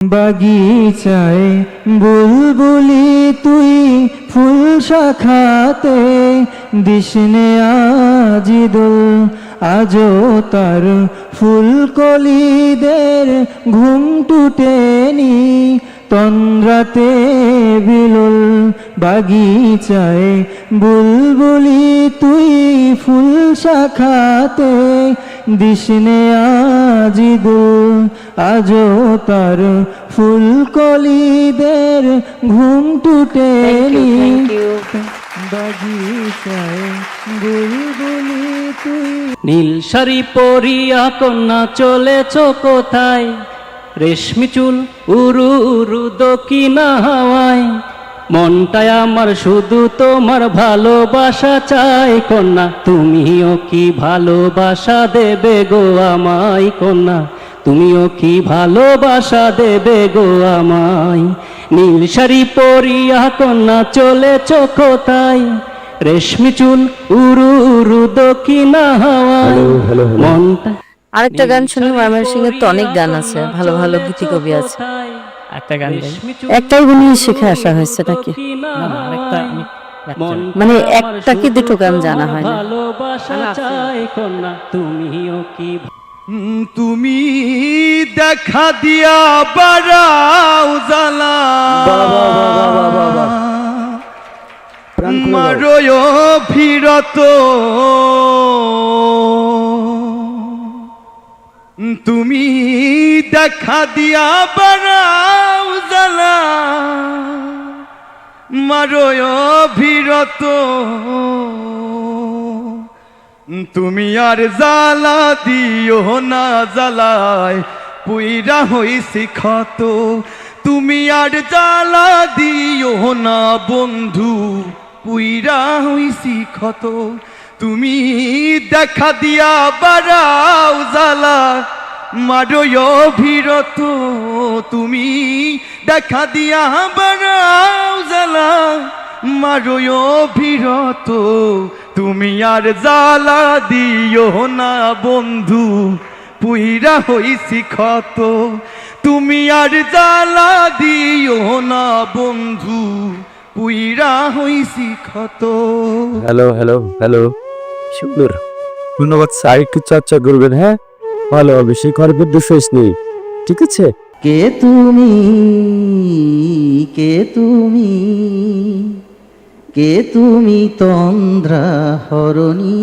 বাগিচায় বুলবুলি তুই ফুল শাখাতে দিসনে আজিদুল, আজও তার ফুলকলিদের ঘুম টুটেনি। তন্দ্রাতে বিলুল বাগিচায় বুলবুলি তুই ফুল শাখাতে দিসনে আজিদুল আজও তার ফুলকলিদের ঘুম টুটেনি বাগিচায় বুলবুলি তুই। নীল শাড়ি পরিয়া কন্যা চলেছ কোথায়? রেশমি চুল উরু উরু দক্ষিণা হাওয়ায়। মনটায় আমার শুধু তোমার ভালোবাসা চাই কন্যা। তুমিও কি ভালোবাসা দেবে গো আমায় কন্যা? তুমিও কি ভালোবাসা দেবে গো আমায়? নীল শাড়ি পরিয়া কন্যা চলেছ কোথায়? রেশমি চুল উরু উরু দক্ষিণা হাওয়ায়। মনটা আরেকটা গান শুনি ময়মন সিং এর তো অনেক গান আছে। ভালো ভালো গীতি কবি আছে। একটা গান একটাই শিখে আসা হয়েছে নাকি? আরেকটা আমি মানে একটা কি দুটো গান জানা হয় না? তুমিও কি তুমি দেখা দিয়া বারাও জালা মারয় ভিরত তুমি দেখা দিয়া বারাও জালা মারয় ভিরত তুমি আর জালা দিও না জালায় পুইরা হইছি ক্ষত। তুমি আর জালা দিও না বন্ধু, পুইরা হইছি ক্ষত। তুমি দেখা দিয়া জালা মারয় ভিরত, তুমি দেখা দিয়া বারাও জালা মারয় ভিরত, তুমি আর জালা দিও না বন্ধু। পুইরা হইছি ক্ষত, তুমি আর জালা দিও না বন্ধু। পুইরা হইছি ক্ষত। হ্যালো হ্যালো হ্যালো সুন্দর। ধন্যবাদ স্যার একটু চর্চা করবেন হ্যাঁ? ভালো হবে সেই খরচের দোষ নেই, ঠিক আছে? কে তুমি? কে তুমি? কে তুমি তন্দ্রা হরণী?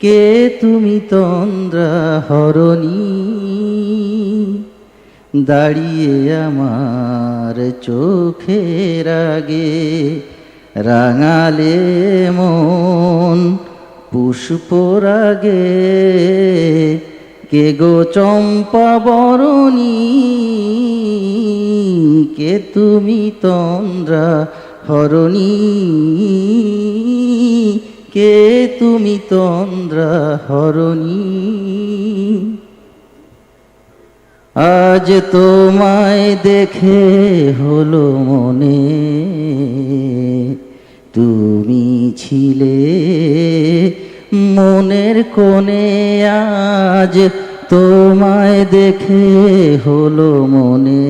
কে তুমি তন্দ্রা হরণী? দাঁড়িয়ে আমার চোখের আগে রাঙালে মন পুষ্পরাগে। কে গো চম্পা বরণী? কে তুমি তন্দ্রা হরণী? কে তুমি তন্দ্রা হরণী? আজ তোমায় দেখে হলো মনে। তুমি ছিলে মনের কোণে আজ তোমায় দেখে হলো মনে।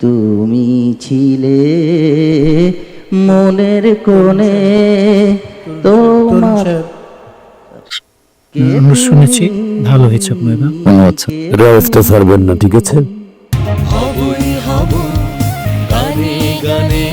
তুমি ছিলে মনের কোণে তোমার কে শুনেছি ভালো হয়েছে আচ্ছা ছাড়বেন না ঠিক আছে? হবই হব গানে গানে